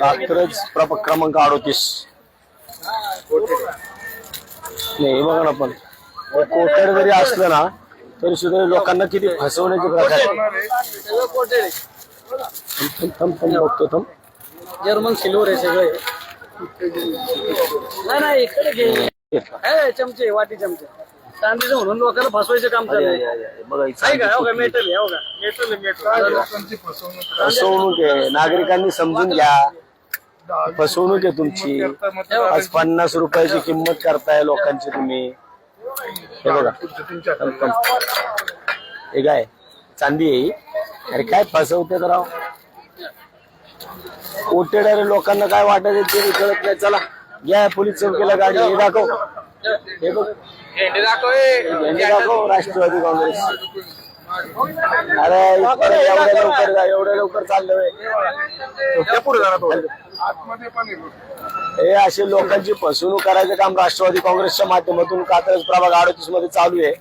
कात्रज प्रभाग क्रमांक अडोतीस नाही हे बघा ना पण हे कोटेड जरी असलं ना तरी सुद्धा लोकांना किती फसवण्याचे प्रकार. थांब थांब थांब बघतो थांब जर्मन सिल्वर आहे सगळे. नाही नाही इकडे घे. हे चमचे वाटी चमचे. चांदीचं म्हणून लोकांना फसवायचं काम चाललंय आहे. का हो का चांदी मेटल आहे हो का? मेटल आहे मेटल फसवणूक आहे. नागरिकांनी समजून घ्या. फसवणूक आहे तुमची. आज पन्नास रुपयाची किंमत करताय लोकांची तुम्ही. हे बघा. हे काय? चांदी आहे ही? अरे काय फसवते तर राव? कोटेडारे लोकांना काय वाटायचं ते कळत नाही. चला या पोलीस चौकीला गाडी हे दाखव. हे बघ. झेंडे दाखव राष्ट्रवादी काँग्रेस. अरे एवढ्या लवकर जा, एवढ्या लवकर चाललोय हे असे लोकांची फसवणूक करायचं काम राष्ट्रवादी काँग्रेसच्या माध्यमातून कात्रज प्रभाग अडतीसमध्ये चालू आहे.